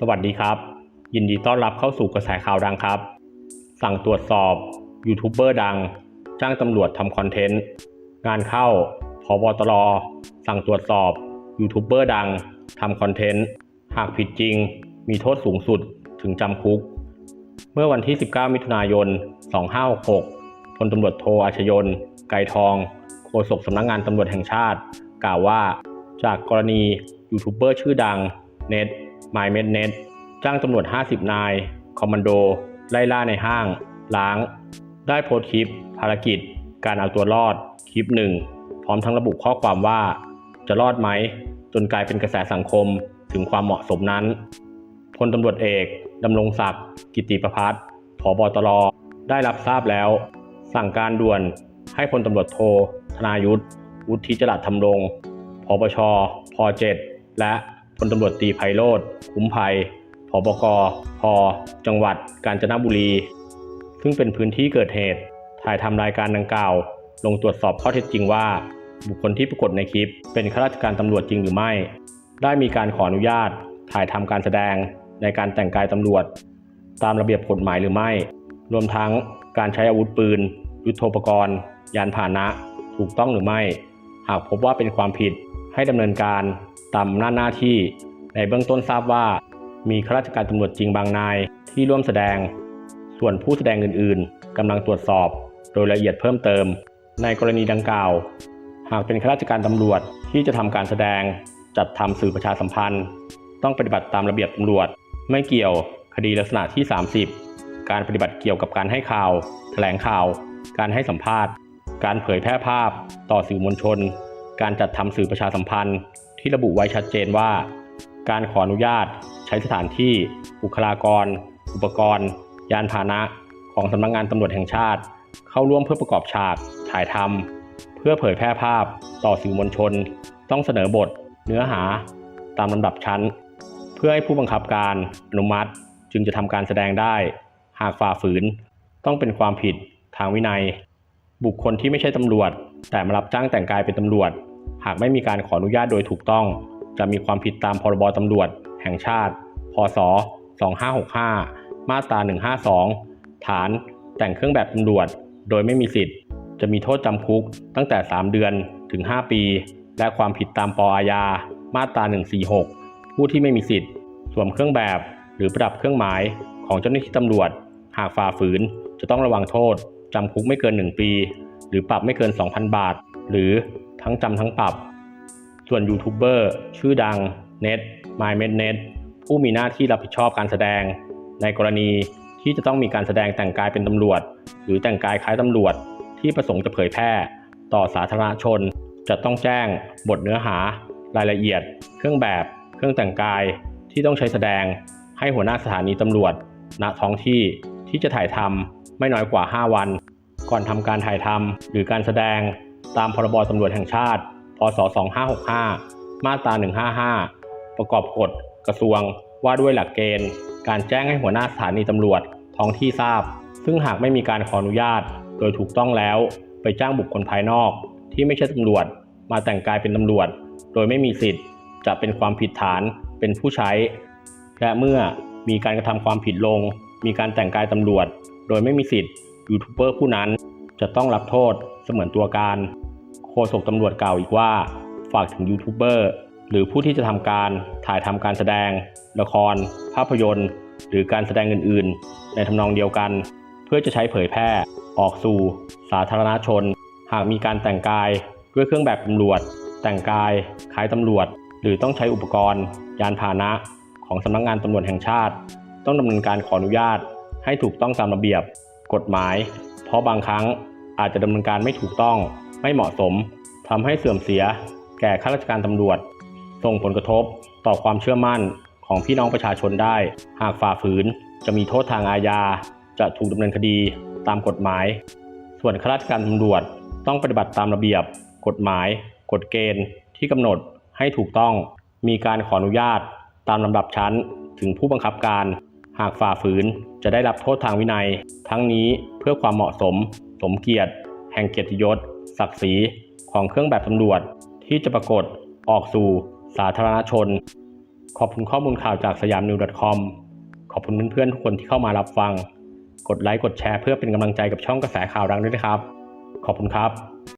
สวัสดีครับ ยินดีต้อนรับเข้าสู่กระแสข่าวดังครับ สั่งตรวจสอบยูทูบเบอร์ดัง จ้างตำรวจทำคอนเทนต์ งานเข้าพบตรสั่งตรวจสอบยูทูบเบอร์ดังทำคอนเทนต์ หากผิดจริง มีโทษสูงสุดถึงจำคุก เมื่อวันที่ 19 มิถุนายน 2566พลตำรวจโทอาชยน ไกรทอง โฆษกสำนักงานตำรวจแห่งชาติ กล่าวว่า จากกรณียูทูบเบอร์ชื่อดังเน็ต m y m e d n e t จ้างตำรวจ 50 นาย คอมมานโด ไล่ล่าในห้าง ล้าง ได้โพสต์คลิป ภารกิจ การเอาตัวรอด คลิปหนึ่ง พร้อมทั้งระบุข้อความว่า จะรอดไหม จนกลายเป็นกระแสสังคมถึงความเหมาะสมนั้น พลตำรวจเอก ดำรงศักดิ์ กิติประพัฒน์ผบตร ได้รับทราบแล้ว สั่งการด่วนให้พลตำรวจโท ธนายุทธวุฒิจรัสธรรมรงพปชพ 7 และ พลตำรวจตีไพโรธคุ้มภัยผบกพจังหวัด กาญจนบุรี ซึ่งเป็นพื้นที่เกิดเหตุ ถ่ายทำรายการดังกล่าว ลงตรวจสอบข้อเท็จจริงว่า บุคคลที่ปรากฏในคลิป เป็นข้าราชการตำรวจจริงหรือไม่ ได้มีการขออนุญาต ถ่ายทำการแสดงในการแต่งกายตำรวจ ตามระเบียบกฎหมายหรือไม่ รวมทั้งการใช้อาวุธปืน ยุทโธปกรณ์ ยานพาหนะ ถูกต้องหรือไม่ หากพบว่าเป็นความผิดให้ดำเนินการ ตามอำนาหน้าที่ ในเบื้องต้นทราบว่า มีข้าราชการตำรวจจริงบางนายที่ร่วมแสดง ส่วนผู้แสดงอื่น ๆกำลังตรวจสอบโดยละเอียดเพิ่มเติม ในกรณีดังกล่าว หากเป็นข้าราชการตำรวจที่จะทำการแสดงจัดทำสื่อประชาสัมพันธ์ ต้องปฏิบัติตามระเบียบตำรวจ ไม่เกี่ยวคดีลักษณะที่ 30 การปฏิบัติเกี่ยวกับการให้ข่าว แถลงข่าว การให้สัมภาษณ์ การเผยแพร่ภาพ ต่อสื่อมวลชน การจัดทำสื่อประชาสัมพันธ์ที่ระบุไว้ชัดเจนว่า การขออนุญาตใช้สถานที่บุคลากร อุปกรณ์ ยานพาหนะของสำนักงงานตำรวจแห่งชาติ เข้าร่วมเพื่อประกอบฉาก ถ่ายทำเพื่อเผยแพร่ภาพต่อสื่อมวลชน ต้องเสนอบท เนื้อหา ตามลำดับชั้น เพื่อให้ผู้บังคับการอนุมัติจึงจะทำการแสดงได้ หากฝ่าฝืน ต้องเป็นความผิดทางวินัย บุคคลที่ไม่ใช่ตำรวจ แต่มารับจ้างแต่งกายเป็นตำรวจ หากไม่มีการขออนุญาตโดยถูกต้อง จะมีความผิดตามพรบตำรวจ แห่งชาติ พศ 2565 มาตรา 152 ฐานแต่งเครื่องแบบตำรวจ โดยไม่มีสิทธิ์ จะมีโทษจำคุกตั้งแต่ 3 เดือนถึง 5 ปี และความผิดตามปอาญา มาตรา 146 ผู้ที่ไม่มีสิทธิ์ สวมเครื่องแบบ หรือประดับเครื่องหมายของเจ้าหน้าที่ตำรวจ หากฝ่าฝืนจะต้องระวังโทษจำคุกไม่เกิน 1 ปี หรือปรับไม่เกิน 2,000 บาท หรือทั้งจำทั้งปรับ ส่วนยูทูบเบอร์ชื่อดังเน็ต m y m e d n e t ผู้มีหน้าที่รับผิดชอบการแสดง ในกรณีที่จะต้องมีการแสดงแต่งกายเป็นตำรวจ หรือแต่งกายคล้ายตำรวจ ที่ประสงค์จะเผยแพร่ ต่อสาธารณชน จะต้องแจ้ง บทเนื้อหา รายละเอียด เครื่องแบบ เครื่องแต่งกายที่ต้องใช้แสดง ให้หัวหน้าสถานีตำรวจณท้องที่ที่จะถ่ายทำไม่น้อยกว่า 5 วัน ก่อนทำการถ่ายทำหรือการแสดงตามพรบตำรวจแห่งชาติ พศ 2565 มาตรา 155 ประกอบกฎกระทรวงว่าด้วยหลักเกณฑ์ การแจ้งให้หัวหน้าสถานีตำรวจท้องที่ทราบ ซึ่งหากไม่มีการขออนุญาต โดยถูกต้องแล้ว ไปจ้างบุคคลภายนอก ที่ไม่ใช่ตำรวจ มาแต่งกายเป็นตำรวจ โดยไม่มีสิทธิ์ จะเป็นความผิดฐานเป็นผู้ใช้ และเมื่อมีการกระทำความผิดลง มีการแต่งกายตำรวจ โดยไม่มีสิทธิ์ ยูทูบเบอร์ผู้นั้นจะต้องรับโทษเสมือนตัวการ โฆษกตำรวจกล่าวอีกว่า ฝากถึงยูทูบเบอร์หรือผู้ที่จะทำการถ่ายทำการแสดง ละคร ภาพยนตร์ หรือการแสดงอื่น ๆ ในทำนองเดียวกัน เพื่อจะใช้เผยแพร่ ออกสู่ สาธารณชน หากมีการแต่งกายด้วยเครื่องแบบตำรวจ แต่งกายคล้ายตำรวจ หรือต้องใช้อุปกรณ์ ยานพาหนะของสำนักงงานตำรวจแห่งชาติ ต้องดำเนินการขออนุญาตให้ถูกต้องตามระเบียบ กฎหมาย เพราะบางครั้งอาจจะดำเนินการไม่ถูกต้อง ไม่เหมาะสมทำให้เสื่อมเสีย แก่ข้าราชการตำรวจ ส่งผลกระทบต่อความเชื่อมั่นของพี่น้องประชาชนได้ หากฝ่าฝืนจะมีโทษทางอาญา จะถูกดำเนินคดีตามกฎหมาย ส่วนข้าราชการตำรวจต้องปฏิบัติตามระเบียบ กฎหมาย กฎเกณฑ์ที่กำหนดให้ถูกต้อง มีการขออนุญาตตามลำดับชั้นถึงผู้บังคับการ หากฝ่าฝืนจะได้รับโทษทางวินัย ทั้งนี้เพื่อความเหมาะสม สมเกียรติ แห่งเกียรติยศ ศักดิ์ศรีของเครื่องแบบตำรวจ ที่จะปรากฏออกสู่สาธารณชน ขอบคุณข้อมูลข่าวจากสยามนิว .com ขอบคุณเพื่อนๆทุกคนที่เข้ามารับฟัง กดไลค์กดแชร์เพื่อเป็นกำลังใจกับช่องกระแสข่าวดังด้วยนะครับ ขอบคุณครับ